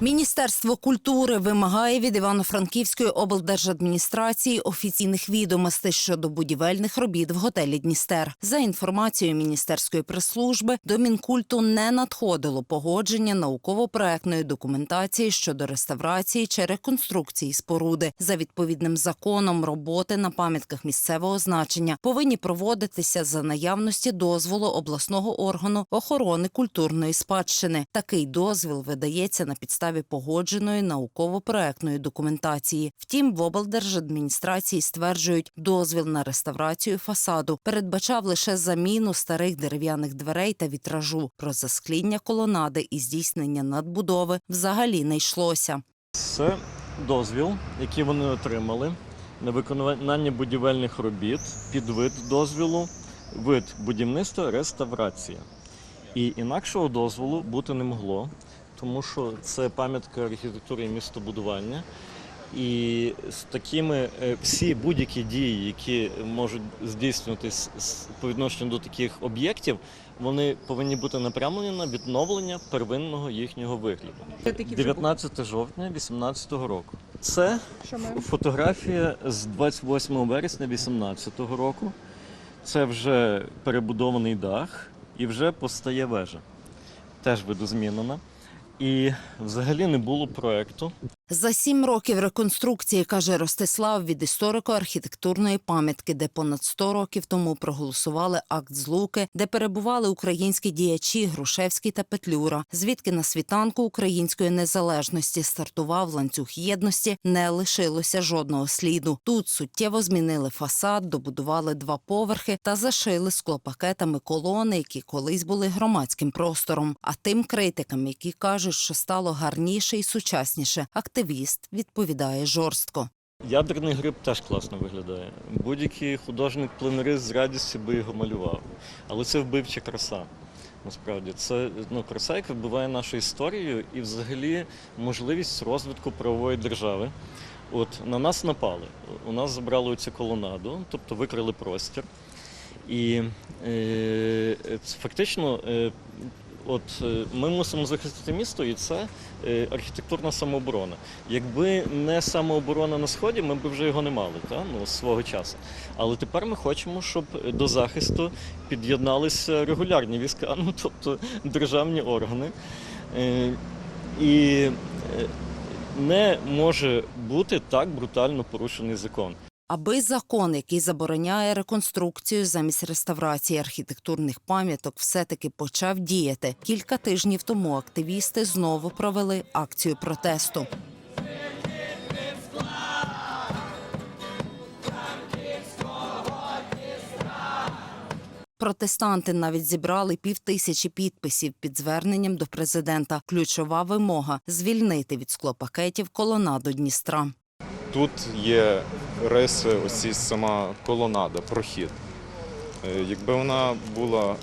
Міністерство культури вимагає від Івано-Франківської облдержадміністрації офіційних відомостей щодо будівельних робіт в готелі Дністер. За інформацією міністерської прес-служби, до Мінкульту не надходило погодження науково-проектної документації щодо реставрації чи реконструкції споруди. За відповідним законом роботи на пам'ятках місцевого значення повинні проводитися за наявності дозволу обласного органу охорони культурної спадщини. Такий дозвіл видається на підставі погодженої науково-проектної документації. Втім, в облдержадміністрації стверджують, дозвіл на реставрацію фасаду передбачав лише заміну старих дерев'яних дверей та вітражу. Про заскління колонади і здійснення надбудови взагалі не йшлося. Це дозвіл, який вони отримали на виконання будівельних робіт під вид дозволу, вид будівництва реставрація. І інакшого дозволу бути не могло, тому що це пам'ятка архітектури і містобудування. І з такими е, всі будь-які дії, які можуть здійснюватись по відношенню до таких об'єктів, вони повинні бути направлені на відновлення первинного їхнього вигляду. 19 жовтня 2018 року. Це фотографія з 28 вересня 2018 року. Це вже перебудований дах і вже постає вежа. Теж видозмінена. І взагалі не було проекту. За сім років реконструкції, каже Ростислав, від історико-архітектурної пам'ятки, де понад 100 років тому проголосували акт злуки, де перебували українські діячі Грушевський та Петлюра, звідки на світанку української незалежності стартував ланцюг єдності, не лишилося жодного сліду. Тут суттєво змінили фасад, добудували два поверхи та зашили склопакетами колони, які колись були громадським простором. А тим критикам, які кажуть, що стало гарніше і сучасніше, активіст відповідає жорстко. Ядерний гриб теж класно виглядає. Будь-який художник-пленерист з радістю би його малював. Але це вбивча краса. Насправді, це ну, краса, яка вбиває нашу історію і взагалі можливість розвитку правової держави. От на нас напали. У нас забрали цю колонаду, тобто викрили простір. І е, фактично, е, от е, ми мусимо захистити місто, і це е, архітектурна самооборона. Якби не самооборона на сході, ми б вже його не мали та? Ну, свого часу. Але тепер ми хочемо, щоб до захисту під'єдналися регулярні війська, ну тобто державні органи. Е, І не може бути так брутально порушений закон. Аби закон, який забороняє реконструкцію замість реставрації архітектурних пам'яток, все-таки почав діяти. Кілька тижнів тому активісти знову провели акцію протесту. Протестанти навіть зібрали півтисячі підписів під зверненням до президента. Ключова вимога звільнити від склопакетів колонаду Дністра. Тут є риси, ось сама колонада, прохід. Е, Якби вона була,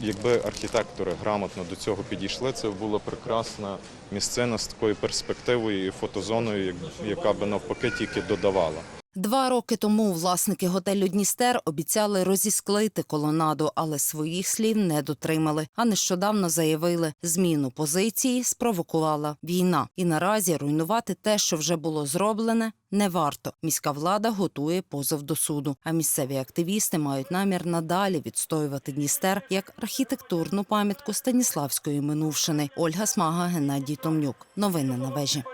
якби архітектори грамотно до цього підійшли, це була прекрасна місцина з такою перспективою і фотозоною, яка би навпаки тільки додавала. Два роки тому власники готелю Дністер обіцяли розісклити колонаду, але своїх слів не дотримали. А нещодавно заявили, зміну позиції спровокувала війна. І наразі руйнувати те, що вже було зроблене, не варто. Міська влада готує позов до суду. А місцеві активісти мають намір надалі відстоювати Дністер як архітектурну пам'ятку Станіславської минувшини. Ольга Смага, Геннадій Томнюк. Новини на вежі.